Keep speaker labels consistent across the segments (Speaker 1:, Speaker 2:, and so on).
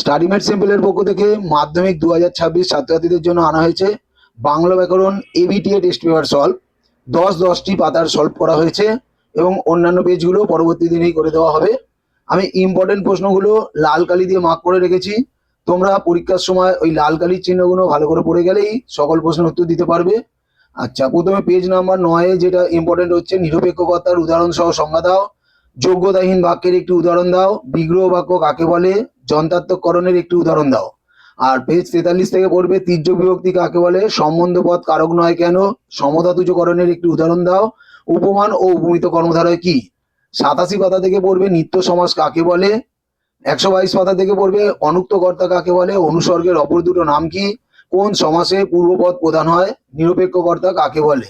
Speaker 1: স্টাডিমেট সিম্পলের পক্ষ থেকে মাধ্যমিক দু হাজার ছাব্বিশ ছাত্রছাত্রীদের জন্য আনা হয়েছে বাংলা ব্যাকরণ এবিটিএ টেস্ট পেপার সলভ দশ দশটি পাতার সলভ করা হয়েছে এবং অন্যান্য পেজগুলো পরবর্তী দিনেই করে দেওয়া হবে। আমি ইম্পর্টেন্ট প্রশ্নগুলো লাল কালি দিয়ে মার্ক করে রেখেছি। তোমরা পরীক্ষার সময় ওই লাল কালির চিহ্নগুলো ভালো করে পড়ে গেলেই সকল প্রশ্নের উত্তর দিতে পারবে। আচ্ছা প্রথমে পেজ নাম্বার নয়ে যেটা ইম্পর্টেন্ট হচ্ছে, নিরপেক্ষকতার উদাহরণ সহ সংজ্ঞা দাও। যোগ্যতাহীন বাক্যের একটি উদাহরণ দাও। বিগ্রহ বাক্য কাকে বলে? যন্ত্রাত্মকরণের একটি উদাহরণ দাও। আর পেজ তেতাল্লিশ থেকে পড়বে তীর্য বিভক্তি কাকে বলে? সম্বন্ধ পদ কারক নয় কেন? সমধাতুজকরণের একটি উদাহরণ দাও। উপমান ও উপমিত কর্মধারয় কি? সাতাশি পাতা থেকে পড়বে, নিত্য সমাজ কাকে বলে? একশো বাইশ পাতা থেকে পড়বে অনুক্ত কর্তা কাকে বলে? অনুসর্গের অপর দুটো নাম কি? কোন সমাসে পূর্বপদ প্রধান হয়? নিরপেক্ষ কর্তা কাকে বলে?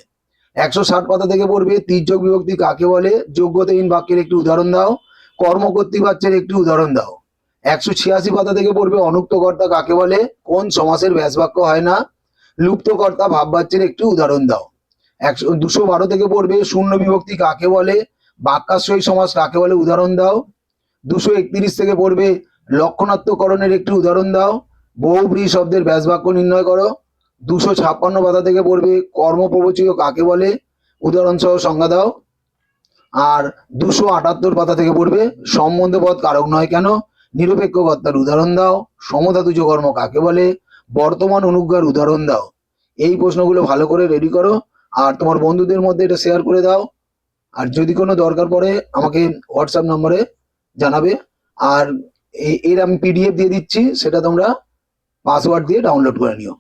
Speaker 1: একশো ষাট পাতা থেকে পড়বে, তীর্যক বিভক্তি কাকে বলে? যোগ্যতাহীন বাক্যের একটি উদাহরণ দাও। কর্মকর্তৃবাচ্যের একটি উদাহরণ দাও। একশো ছিয়াশি পাতা থেকে পড়বে। অনুক্ত কর্তা কাকে বলে? কোন সমাসের ব্যাস বাক্য হয় না? লুপ্ত কর্তা ভাববাচ্যের একটি উদাহরণ দাও। একশো, দুশো বারো থেকে পড়বে। শূন্য বিভক্তি কাকে বলে? বাক্যাশ্রয়ী সমাস কাকে বলে? উদাহরণ দাও। দুশো একত্রিশ থেকে পড়বে। লক্ষণাত্মকরণের একটি উদাহরণ দাও। বহুব্রী শব্দের ব্যাস বাক্য নির্ণয় করো। দুশো ছাপ্পান্ন পাতা থেকে পড়বে। কর্মপ্রবচীয় কাকে বলে? উদাহরণ সহ সংজ্ঞা দাও। আর দুশো আটাত্তর পাতা থেকে পড়বে। সম্বন্ধ সম্বন্ধপদ কারক নয় কেন? নিরপেক্ষ কর্তার উদাহরণ দাও সমধাতুজ কর্ম কাকে বলে, বর্তমান অনুজ্ঞার উদাহরণ দাও। এই প্রশ্নগুলো ভালো করে রেডি করো, আর তোমার বন্ধুদের মধ্যে এটা শেয়ার করে দাও। আর যদি কোনো দরকার পড়ে, আমাকে হোয়াটসঅ্যাপ নম্বরে জানাবে। আর এর আমি পিডিএফ দিয়ে দিচ্ছি, সেটা তোমরা পাসওয়ার্ড দিয়ে ডাউনলোড করে নিও।